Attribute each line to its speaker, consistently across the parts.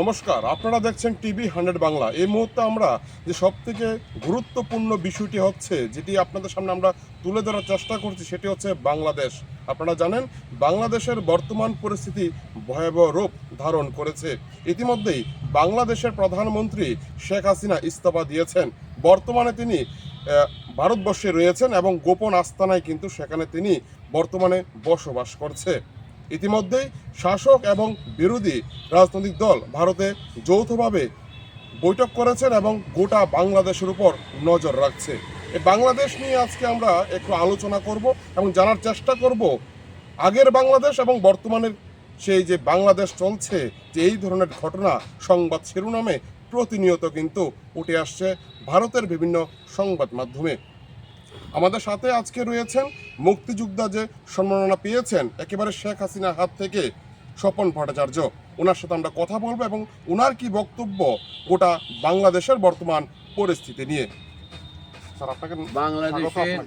Speaker 1: নমস্কার, আপনারা দেখছেন টিভি হান্ড্রেড বাংলা। এই মুহূর্তে আমরা যে সব থেকে গুরুত্বপূর্ণ বিষয়টি হচ্ছে, যেটি আপনাদের সামনে আমরা তুলে ধরার চেষ্টা করছি, সেটি হচ্ছে বাংলাদেশ। আপনারা জানেন, বাংলাদেশের বর্তমান পরিস্থিতি ভয়াবহ রূপ ধারণ করেছে। ইতিমধ্যেই বাংলাদেশের প্রধানমন্ত্রী শেখ হাসিনা ইস্তফা দিয়েছেন। বর্তমানে তিনি ভারতবর্ষে রয়েছেন এবং গোপন আস্তানায় কিন্তু সেখানে তিনি বর্তমানে বসবাস করছে। ইতিমধ্যেই শাসক এবং বিরোধী রাজনৈতিক দল ভারতে যৌথভাবে বৈঠক করেছেন এবং গোটা বাংলাদেশের উপর নজর রাখছে। এই বাংলাদেশ নিয়ে আজকে আমরা একটু আলোচনা করব এবং জানার চেষ্টা করব আগের বাংলাদেশ এবং বর্তমানের সেই যে বাংলাদেশ চলছে, যে এই ধরনের ঘটনা, সংবাদ শিরোনামে প্রতিনিয়ত কিন্তু উঠে আসছে ভারতের বিভিন্ন সংবাদ মাধ্যমে। আমাদের সাথে আজকে রয়েছেন মুক্তিযোদ্ধা যে সম্মাননা পেয়েছেন একেবারে শেখ হাসিনার হাত থেকে স্বপন ভট্টাচার্য। ওনার সাথে আমরা কথা বলব এবং ওনার কি বক্তব্য গোটা বাংলাদেশের বর্তমান পরিস্থিতি নিয়ে। স্যার আপনাকে
Speaker 2: বাংলাদেশের।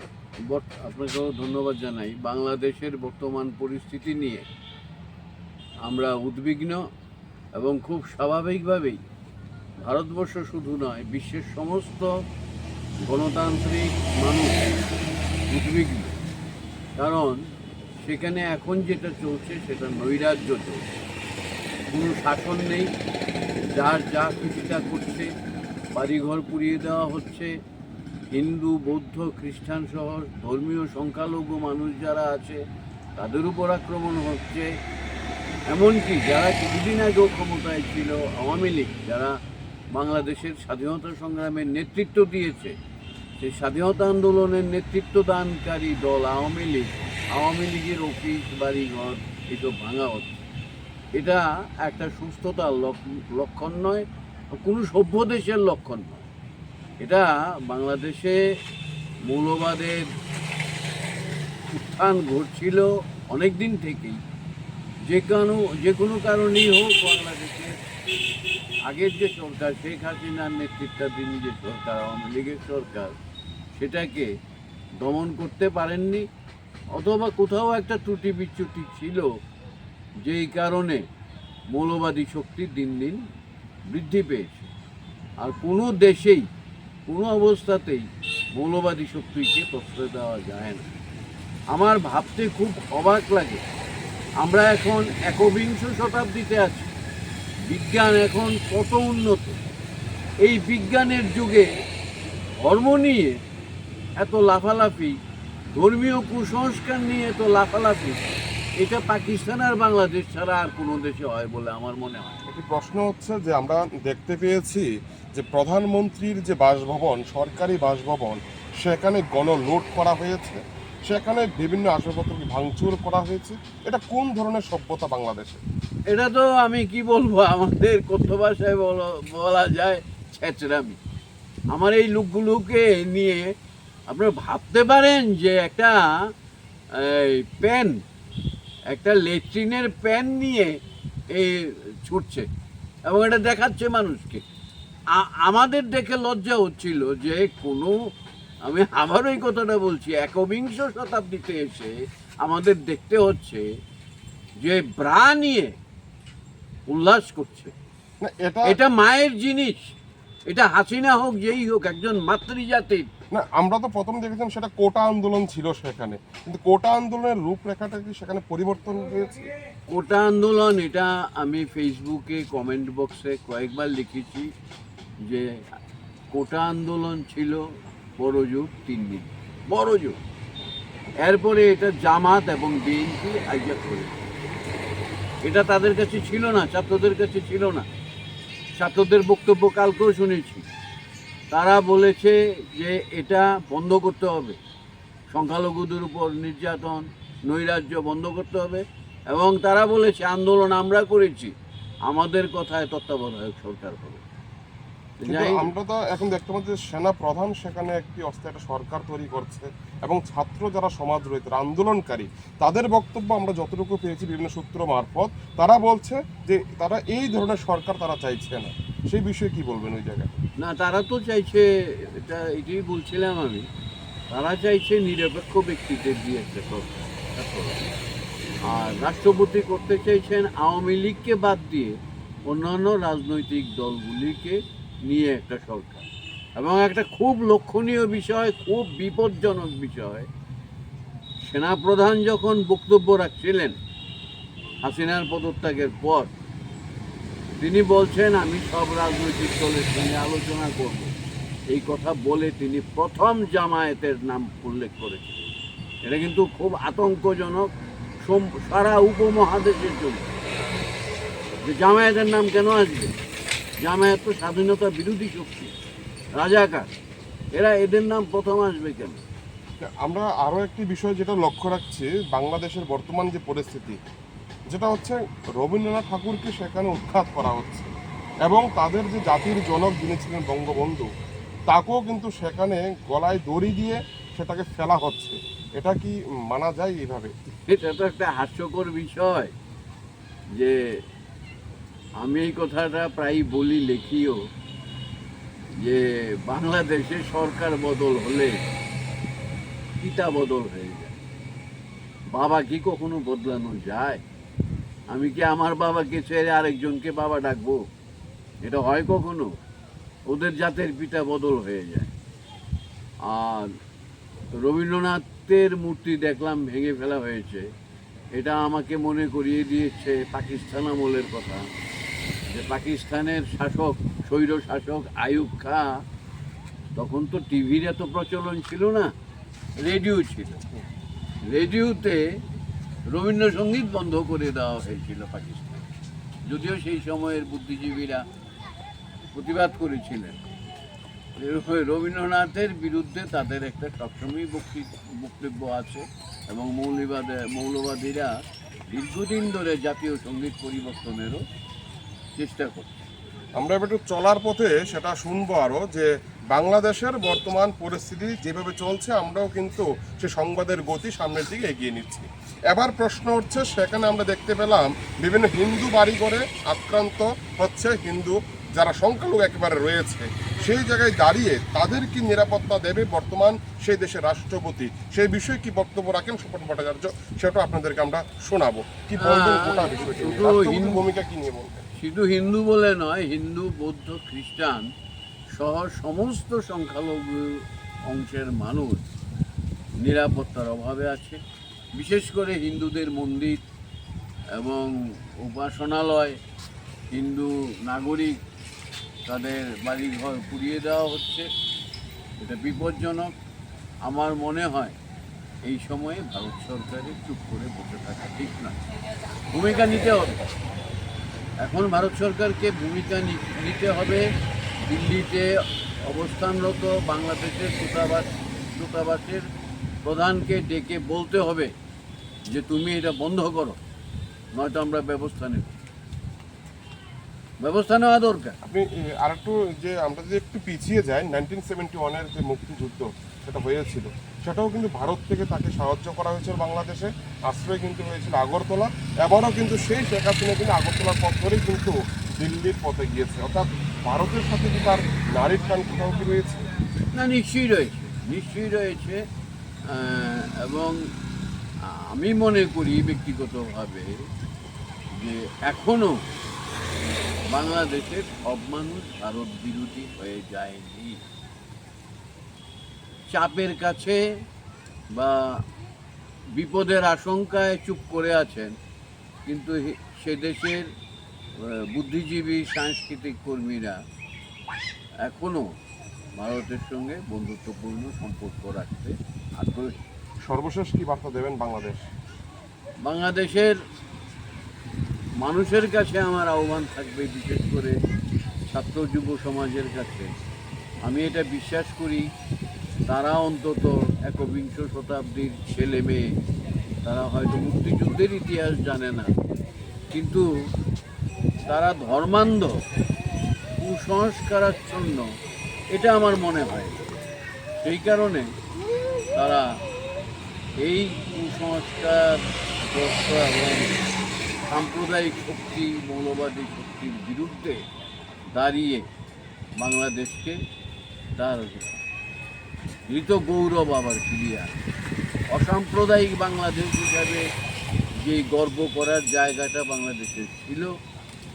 Speaker 2: আপনাকেও ধন্যবাদ জানাই। বাংলাদেশের বর্তমান পরিস্থিতি নিয়ে আমরা উদ্বিগ্ন এবং খুব স্বাভাবিকভাবেই ভারতবর্ষ শুধু নয় বিশ্বের সমস্ত গণতান্ত্রিক মানুষ উদ্বিগ্ন কারণ সেখানে এখন যেটা চলছে সেটা নৈরাজ্য চলছে। কোনো শাসন নেই, যার যা খুশিটা করছে, বাড়িঘর পুড়িয়ে দেওয়া হচ্ছে, হিন্দু, বৌদ্ধ, খ্রিস্টান সহ ধর্মীয় সংখ্যালঘু মানুষ যারা আছে, তাদের উপর আক্রমণ হচ্ছে। এমনকি যারা কিছুদিন আগেও ক্ষমতায় ছিল, আওয়ামী লীগ, যারা বাংলাদেশের স্বাধীনতা সংগ্রামের নেতৃত্ব দিয়েছে। সেই স্বাধীনতা আন্দোলনের নেতৃত্ব দানকারী দল আওয়ামী লীগ, আওয়ামী লীগের অফিস, বাড়িঘর এসব ভাঙা হচ্ছে। এটা একটা সুস্থতার লক- লক্ষণ নয়, কোনো সভ্য দেশের লক্ষণ নয়। এটা বাংলাদেশে মৌলবাদের উত্থান ঘটছিল অনেক দিন থেকেই। যে কোনো যে কোনো কারণেই হোক বাংলাদেশে আগের যে সরকার, শেখ হাসিনার নেতৃত্বাধীন যে সরকার, আওয়ামী লীগের সরকার, সেটাকে দমন করতে পারেননি, অথবা কোথাও একটা ত্রুটি বিচ্যুতি ছিল, যেই কারণে মৌলবাদী শক্তি দিন দিন বৃদ্ধি পেয়েছে। আর কোনো দেশেই, কোনো অবস্থাতেই মৌলবাদী শক্তিকে প্রশ্রয় দেওয়া যায় না। আমার ভাবতে খুব অবাক লাগে, আমরা এখন একবিংশ শতাব্দীতে আছি। বিজ্ঞান এখন কত উন্নত। এই বিজ্ঞানের যুগে ধর্ম নিয়ে এত লাফালাফি, ধর্মীয় কুসংস্কার নিয়ে এত লাফালাফি, এটা পাকিস্তান আর বাংলাদেশ ছাড়া আর কোনো দেশে হয় বলে আমার মনে হয়
Speaker 1: একটি প্রশ্ন হচ্ছে যে আমরা দেখতে পেয়েছি যে প্রধানমন্ত্রীর যে বাসভবন, সরকারি বাসভবন, সেখানে গণলুট করা হয়েছে। সেখানে বিভিন্ন আসবাবপত্র ভাঙচুর করা হয়েছে। এটা কোন ধরনের সভ্যতা বাংলাদেশে?
Speaker 2: এটা তো আমি কি বলব? আমাদের কথ্য ভাষায় বলা- যায় ছেচরামি আমার এই লোকগুলোকে নিয়ে আপনারা ভাবতে পারেন যে একটা, এই পেন, একটা লেট্রিনের প্যান নিয়ে এই ছুটছে এবং এটা দেখাচ্ছে মানুষকে। আমাদের দেখে লজ্জা হচ্ছিল যে কোনো আমি আবারও এই কথাটা বলছি একবিংশ শতাব্দীতে এসে আমাদের দেখতে হচ্ছে যে ব্রা নিয়ে উল্লাস করছে।
Speaker 1: না এটা
Speaker 2: এটা মায়ের জিনিস। এটা হাসিনা হোক যেই হোক একজন মাতৃজাতির
Speaker 1: না আমরা তো প্রথম দেখেছিলাম সেটা কোটা আন্দোলন ছিল সেখানে। কিন্তু কোটা আন্দোলনের রূপরেখাটা কি সেখানে পরিবর্তন হয়েছে?
Speaker 2: কোটা আন্দোলন এটা আমি ফেসবুকে কমেন্ট বক্সে কয়েকবার লিখেছি যে কোটা আন্দোলন ছিল বড় যুগ, তিন দিন। বড় যুগ। এরপরে এটা জামাত এবং বিএনপি হাইজ্যাক করে। এটা তাদের কাছে ছিল না, ছাত্রদের কাছে ছিল না। ছাত্রদের বক্তব্য কালকেও শুনেছি। তারা বলেছে যে এটা বন্ধ করতে হবে। সংখ্যালঘুদের উপর নির্যাতন, নৈরাজ্য বন্ধ করতে হবে এবং তারা বলেছে, আন্দোলন আমরা করেছি। আমাদের কথায় তত্ত্বাবধায়ক সরকার হবে।
Speaker 1: আমরা তো এখন দেখতে পাচ্ছি যে সেনা প্রধান সেখানে একটি অস্থায়ী একটা সরকার তৈরি করছে এবং ছাত্র যারা সমাজ রয়েছে আন্দোলনকারী তাদের বক্তব্য আমরা যতটুকু পেয়েছি বিভিন্ন সূত্র মারফত তারা বলছে যে তারা এই ধরনের সরকার তারা চাইছে না সেই বিষয়ে কি বলবেন ওই জায়গায়
Speaker 2: না তারা তো চাইছে এটা এটাই বলছিলাম আমি তারা চাইছে নিরপেক্ষ ব্যক্তিদের দিয়ে একটা সরকার। আর রাষ্ট্রপতি করতে চাইছেন আওয়ামী লীগকে বাদ দিয়ে অন্যান্য রাজনৈতিক দলগুলিকে নিয়ে একটা সরকার। এবং একটা খুব লক্ষণীয় বিষয়, খুব বিপজ্জনক বিষয়, সেনাপ্রধান যখন বক্তব্য রাখছিলেন হাসিনার পদত্যাগের পর, তিনি বলছেন, আমি সব রাজনৈতিক দলের সঙ্গে আলোচনা করব। এই কথা বলে তিনি প্রথম জামায়াতের নাম উল্লেখ করেছেন। এটা কিন্তু খুব আতঙ্কজনক সারা উপমহাদেশের জন্য যে জামায়াতের নাম কেন আসবে? জামায়াত তো স্বাধীনতা বিরোধী শক্তি রাজাকার এরা এদের নাম প্রথম আসবে কেন?
Speaker 1: আমরা আরও একটি বিষয় যেটা লক্ষ্য রাখছি বাংলাদেশের বর্তমান যে পরিস্থিতি যেটা হচ্ছে রবীন্দ্রনাথ ঠাকুরকে সেখানে উৎখাত করা হচ্ছে এবং তাদের যে জাতির জনক যিনি ছিলেন বঙ্গবন্ধু তাকেও কিন্তু সেখানে গলায় দড়ি দিয়ে সেটাকে ফেলা হচ্ছে। এটা কি মানা যায় এইভাবে?
Speaker 2: এটা তো একটা হাস্যকর বিষয় যে আমি এই কথাটা প্রায় বলি, লেখিও, যে বাংলাদেশে সরকার বদল হলে পিতা বদল হয়ে যায়। বাবা কি কখনো বদলানো যায়? আমি কি আমার বাবাকে ছেড়ে আরেকজনকে বাবা ডাকবো? এটা হয় কখনো? ওদের জাতের পিতা বদল হয়ে যায়। আর রবীন্দ্রনাথের মূর্তি দেখলাম ভেঙে ফেলা হয়েছে। এটা আমাকে মনে করিয়ে দিয়েছে পাকিস্তান আমলের কথা। যে পাকিস্তানের শাসক, স্বৈর শাসক আয়ুব খা, তখন তো টিভির এত প্রচলন ছিল না, রেডিও ছিল। রেডিওতে রবীন্দ্রসঙ্গীত বন্ধ করে দেওয়া হয়েছিল পাকিস্তান। যদিও সেই সময়ের বুদ্ধিজীবীরা প্রতিবাদ করেছিলেন। রবীন্দ্রনাথের বিরুদ্ধে তাদের একটা সবসময় বক্তৃ- বক্তব্য আছে এবং মৌলবাদ, মৌলবাদীরা দীর্ঘদিন ধরে জাতীয় সংগীত পরিবর্তনেরও চেষ্টা করছে।
Speaker 1: আমরা একটু চলার পথে সেটা শুনব আরও যে বাংলাদেশের বর্তমান পরিস্থিতি যেভাবে চলছে আমরাও কিন্তু সে সংবাদের গতি সামনের দিকে এগিয়ে নিচ্ছি। এবার প্রশ্ন হচ্ছে সেখানে আমরা দেখতে পেলাম বিভিন্ন হিন্দু বাড়িঘরে আক্রান্ত হচ্ছে হিন্দু যারা সংখ্যালঘু একেবারে রয়েছে। সেই জায়গায় দাঁড়িয়ে তাদের কি নিরাপত্তা দেবে বর্তমান সেই দেশের রাষ্ট্রপতি? সেই বিষয়ে কি বক্তব্য রাখেন সুপন ভট্টাচার্য? সেটা আপনাদেরকে আমরা শোনাবো। কি বলবেন গোটা বিষয়টি ভূমিকা কি নিয়ে বলবেন?
Speaker 2: শুধু হিন্দু বলে নয়, হিন্দু, বৌদ্ধ, খ্রিস্টান সহ সমস্ত সংখ্যালঘু অংশের মানুষ নিরাপত্তার অভাবে আছে। বিশেষ করে হিন্দুদের মন্দির এবং উপাসনালয়, হিন্দু নাগরিক তাদের বাড়িঘর পুড়িয়ে দেওয়া হচ্ছে। এটা বিপজ্জনক। আমার মনে হয় এই সময়ে ভারত সরকারের চুপ করে বসে থাকা ঠিক নয়। ভূমিকা নিতে হবে। এখন ভারত সরকারকে ভূমিকা নিতে হবে। দিল্লিতে অবস্থানরত বাংলাদেশের দূতাবাস দূতাবাসের প্রধানকে ডেকে বলতে হবে যে, তুমি এটা বন্ধ করো, নয়তো আমরা ব্যবস্থা নেব। ব্যবস্থা নেওয়া দরকার।
Speaker 1: আপনি আর একটু যে আমরা যদি একটু পিছিয়ে যাই নাইনটিন সেভেন্টি ওয়ানের যে মুক্তিযুদ্ধ, সেটা হয়েছিল। সেটাও কিন্তু ভারত থেকে তাকে সাহায্য করা হয়েছিল বাংলাদেশে, আশ্রয় কিন্তু হয়েছিল আগরতলা, এবারও কিন্তু সেই শেখ হাসিনা কিন্তু আগরতলার পথ ধরেই কিন্তু দিল্লির পথে গিয়েছে। অর্থাৎ ভারতের সাথে কি তার নারীর টান কোথাও কি রয়েছে?
Speaker 2: না, নিশ্চয়ই রয়েছে নিশ্চয়ই রয়েছে এবং আমি মনে করি ব্যক্তিগতভাবে যে এখনও বাংলাদেশের সব মানুষ ভারত বিরোধী হয়ে যায়নি। চাপের কাছে বা বিপদের আশঙ্কায় চুপ করে আছেন। কিন্তু সে দেশের বুদ্ধিজীবী সাংস্কৃতিক কর্মীরা এখনও ভারতের সঙ্গে বন্ধুত্বপূর্ণ সম্পর্ক রাখতে আগ্রহী।
Speaker 1: সর্বশেষ কি বার্তা দেবেন বাংলাদেশ?
Speaker 2: বাংলাদেশের মানুষের কাছে আমার আহ্বান থাকবে বিশেষ করে ছাত্র যুব সমাজের কাছে। আমি এটা বিশ্বাস করি তারা অন্তত একবিংশ শতাব্দীর ছেলে মেয়ে। তারা হয়তো মুক্তিযুদ্ধের ইতিহাস জানে না। কিন্তু তারা ধর্মান্ধ, কুসংস্কারাচ্ছন্ন, এটা আমার মনে হয়। সেই কারণে তারা এই কুসংস্কার এবং সাম্প্রদায়িক শক্তি, মৌলবাদী শক্তির বিরুদ্ধে দাঁড়িয়ে বাংলাদেশকে তার মৃত গৌরব আবার ক্লিয়ার অসাম্প্রদায়িক বাংলাদেশ হিসাবে যে গর্ব করার জায়গাটা বাংলাদেশের ছিল,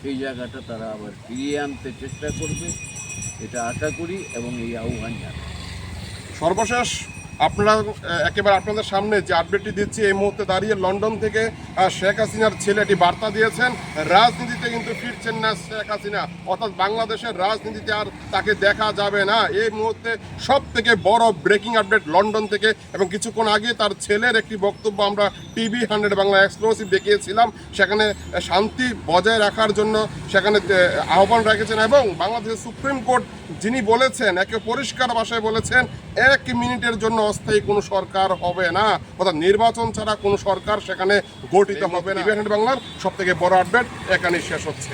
Speaker 2: সেই জায়গাটা তারা আবার ফিরিয়ে আনতে চেষ্টা করবে, এটা আশা করি এবং এই আহ্বান জানাই।
Speaker 1: সর্বশেষ আপনারা একেবারে আপনাদের সামনে যে আপডেটটি দিচ্ছি, এই মুহূর্তে দাঁড়িয়ে লন্ডন থেকে শেখ হাসিনার ছেলেটি বার্তা দিয়েছেন। রাজনীতিতে কিন্তু ফিরছেন না শেখ হাসিনা। অর্থাৎ বাংলাদেশের রাজনীতিতে আর তাকে দেখা যাবে না। এই মুহূর্তে সব থেকে বড় ব্রেকিং আপডেট লন্ডন থেকে এবং কিছুক্ষণ আগে তার ছেলের একটি বক্তব্য আমরা টিভি হান্ড্রেড বাংলা এক্সক্লুসিভ দেখিয়েছিলাম। সেখানে শান্তি বজায় রাখার জন্য সেখানে আহ্বান রেখেছেন এবং বাংলাদেশের সুপ্রিম কোর্ট যিনি বলেছেন, একে পরিষ্কার ভাষায় বলেছেন এক মিনিটের জন্য অস্থায়ী কোনো সরকার হবে না। অর্থাৎ নির্বাচন ছাড়া কোনো সরকার সেখানে গঠিত হবে না। বাংলার সব থেকে বড় আপডেট এখানেই শেষ হচ্ছে।